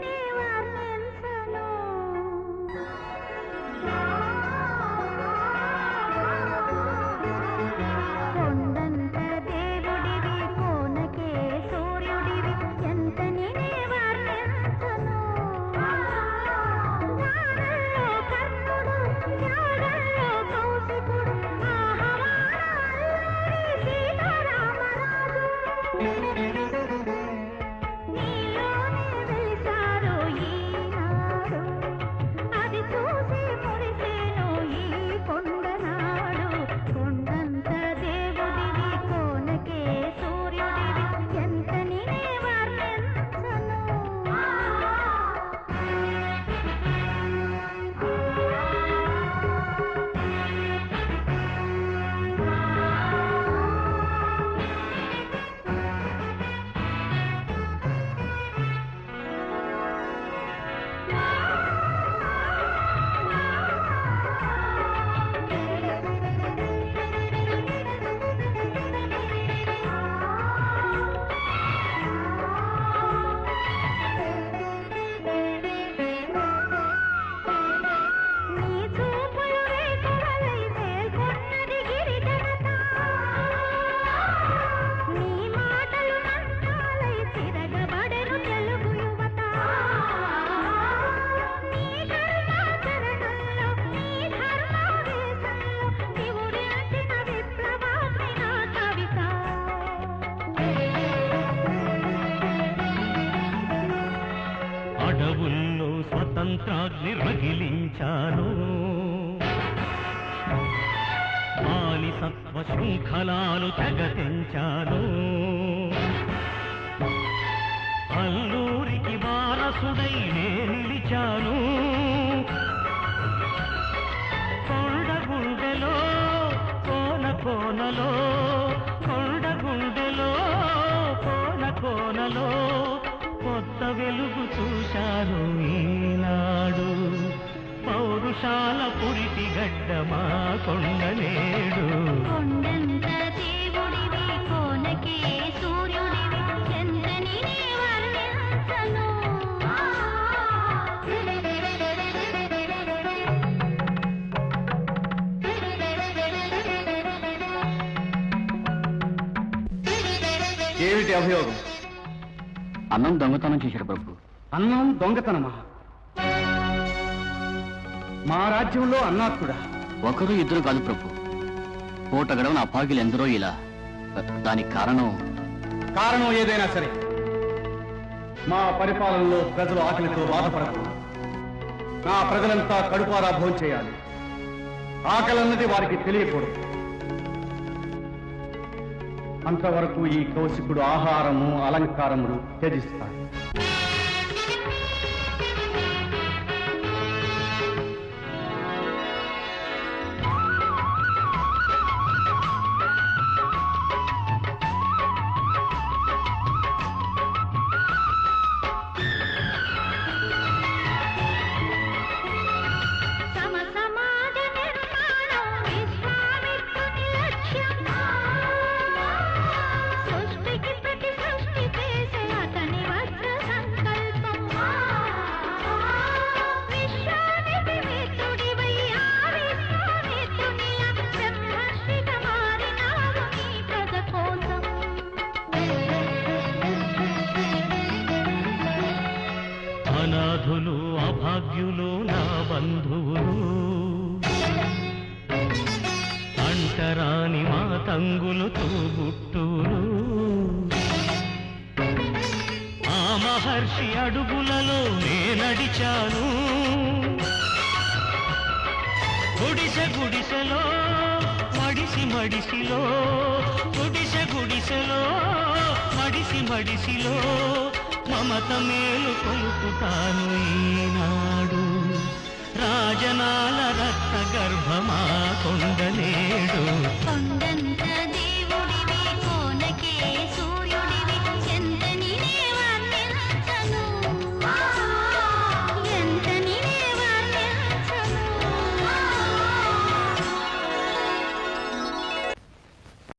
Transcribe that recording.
你妈妈 స్వతంత్రాగ్ని రగిలించాను. సత్వ శృంఖలాలు తెగతించాను. అల్లూరికి వారసుడై నే నిలిచాను కొండ గుండెలో కోన కోనలో కొండ గుండెలో కోన కోనలో కొత్త వెలుగు చూశాను. పురిటి గడ్డ మా కొండ నేడు. కొండంత దేవుడివి కోనకే సూర్యుడివి ఎంతని నే వర్ణించను. ఏమిటి అభియోగం? అన్నం దొంగతనం చేశాడు ప్రభు. అన్నం దొంగతనమా? మా రాజ్యంలో అన్నాత్తుడా ఒకరు ఇద్దరు కాదు ప్రభు. పూట గడవన అపాగిలు ఎందరో ఇలా. దానికి కారణం? కారణం ఏదైనా సరే. మా పరిపాలనలో ప్రజలు ఆకలితో బాధపడకూడదు నా ప్రజలంతా కడుపారా భోంచేయాలి ఆకలన్నది వారికి తెలియకూడదు. అంతవరకు ఈ కౌశికుడు ఆహారము అలంకారములు త్యజిస్తాడు. అభాగ్యులు నా బంధువులు. అంటరాని మా తంగులు తూగుట్టులు ఆ మహర్షి అడుగులలో నేనడిచాను. గుడిసె గుడిసెలో మడిసి మడిసిలో గుడిసె గుడిసెలో మడిసి మడిసిలో మమత మేలు కొలుపుతాను ఈనాడు. రాజనాల రక్త గర్భమా కొండలేడు.